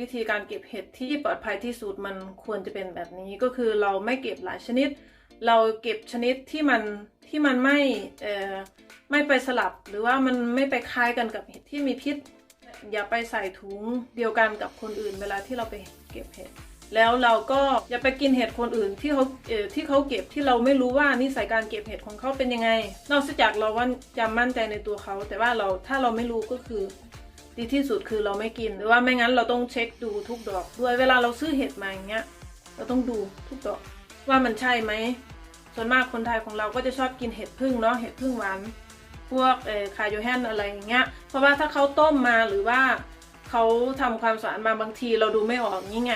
วิธีการเก็บเห็ดที่ปลอดภัยที่สุดมันควรจะเป็นแบบนี้ก็คือเราไม่เก็บหลายชนิด เราเก็บชนิดที่มันที่มันไม่เอ่อไม่ไปสลับ หรือว่ามันไม่ไปคล้ายกันกับเห็ดที่มีพิษ อย่าไปใส่ถุงเดียวกันกับคนอื่น เวลาที่เราไปเก็บเห็ดแล้วเราก็อย่าไปกินเห็ดคนอื่นที่เขาเอ่อที่เขาเก็บที่เราไม่รู้ว่านิสัยการเก็บเห็ดของเขาเป็นยังไง นอกจากเราว่าจะมั่นใจในตัวเขา แต่ว่าเราถ้าเราไม่รู้ก็คือ ดีที่สุดคือเราไม่กิน หรือว่าไม่งั้นเราต้องเช็คดูทุกดอกด้วยเวลาเราซื้อเห็ดมาอย่างเงี้ย เราต้องดูทุกดอกว่ามันใช่ไหม ส่วนมากคนไทยของเราก็จะชอบกินเห็ดพึ่งเนาะเห็ดพึ่งหวานพวกเอ่อคาโยแฮนอะไรอย่างเงี้ย เพราะว่าถ้าเขาต้มมาหรือว่าเขาทำความสะอาดมาบางทีเราดูไม่ออกนี่ไง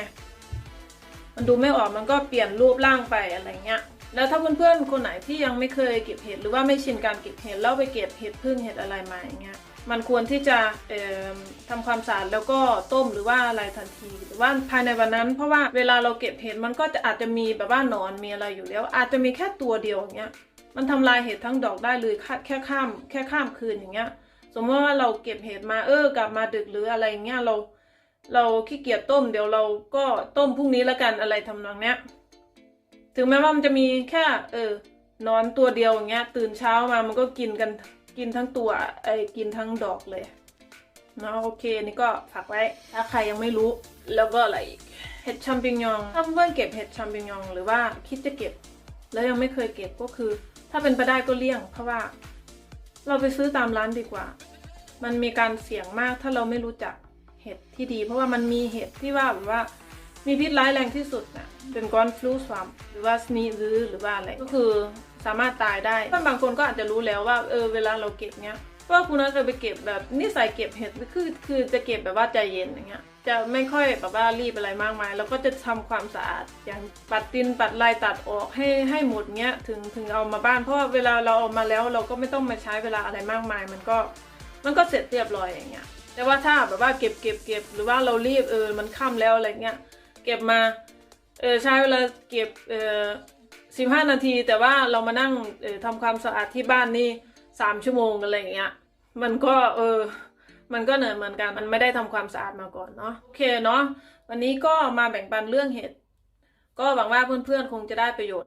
มันดูไม่ออกมันก็เปลี่ยนรูปร่างไปอะไรเงี้ย แล้วถ้าเพื่อนๆคนไหนที่ยังไม่เคยเก็บเห็ดหรือว่าไม่ชินการเก็บเห็ดแล้วไปเก็บเห็ดพึ่งเห็ดอะไรมาอย่างเงี้ย มันควรที่จะเอ่อทำความสะอาดแล้วก็ต้มหรือว่าอะไรทันทีหรือว่าภายในวันนั้น เพราะว่าเวลาเราเก็บเห็ดมันก็จะอาจจะมีแบบว่านอนมีอะไรอยู่แล้ว อาจจะมีแค่ตัวเดียวอย่างเงี้ยมันทำลายเห็ดทั้งดอกได้เลยแค่ข้ามแค่ข้ามคืนอย่างเงี้ย สมมติว่าเราเก็บเห็ดมาเออกลับมาดึกหรืออะไรอย่างเงี้ยเรา เราขี้เกียจต้มเดี๋ยวเราก็ต้มพรุ่งนี้แล้วกันอะไรทำนองเนี้ยถึงแม้ว่ามันจะมีแค่ เออนอนตัวเดียวอย่างเงี้ย ตื่นเช้ามามันก็กินกัน กินทั้งตัวไอ้กินทั้งดอกเลยนะโอเคนี่ก็ฝากไว้ถ้าใครยังไม่รู้แล้วก็อะไรอีกเห็ดชัมปิญองถ้าเพื่อนเก็บเห็ดชัมปิญอง หรือว่าคิดจะเก็บ แล้วยังไม่เคยเก็บก็คือ ถ้าเป็นไปได้ก็เลี่ยง เพราะว่า เราไปซื้อตามร้านดีกว่า มันมีการเสี่ยงมากถ้าเราไม่รู้จักเห็ดที่ดี เพราะว่ามันมีเห็ดที่ว่าแบบว่ามีพิษร้ายแรงที่สุดนะเป็นก้อนฟลูสวามหรือว่าสนีรือหรือว่าอะไรก็คือ สามารถตายได้เพื่อนบางคนก็อาจจะรู้แล้วว่าเออเวลาเราเก็บเนี้ยว่าคุณนัทเคยไปเก็บแบบนิสัยเก็บเห็ดคือคือจะเก็บแบบว่าใจเย็นอย่างเงี้ยจะไม่ค่อยแบบว่ารีบอะไรมากมาย แล้วก็จะทำความสะอาดอย่างปัดตินปัดลายตัดออกให้ให้หมดเงี้ยถึงถึงเอามาบ้าน เพราะเวลาเราเอามาแล้วเราก็ไม่ต้องมาใช้เวลาอะไรมากมาย มันก็มันก็เสร็จเรียบร้อยอย่างเงี้ยแต่ว่าถ้าแบบว่าเก็บเก็บเก็บหรือว่าเรารีบเออมันค่ำแล้วอะไรเงี้ยเก็บมาเออใช้เวลาเก็บเออ สิบห้านาที แต่ว่าเรามานั่งทำความสะอาดที่บ้านนี่สามชั่วโมงอะไรอย่างเงี้ย มันก็เออ มันก็เหนื่อยเหมือนกัน มันไม่ได้ทำความสะอาดมาก่อนเนาะ โอเคเนาะ วันนี้ก็มาแบ่งปันเรื่องเห็ด ก็หวังว่าเพื่อนๆคงจะได้ประโยชน์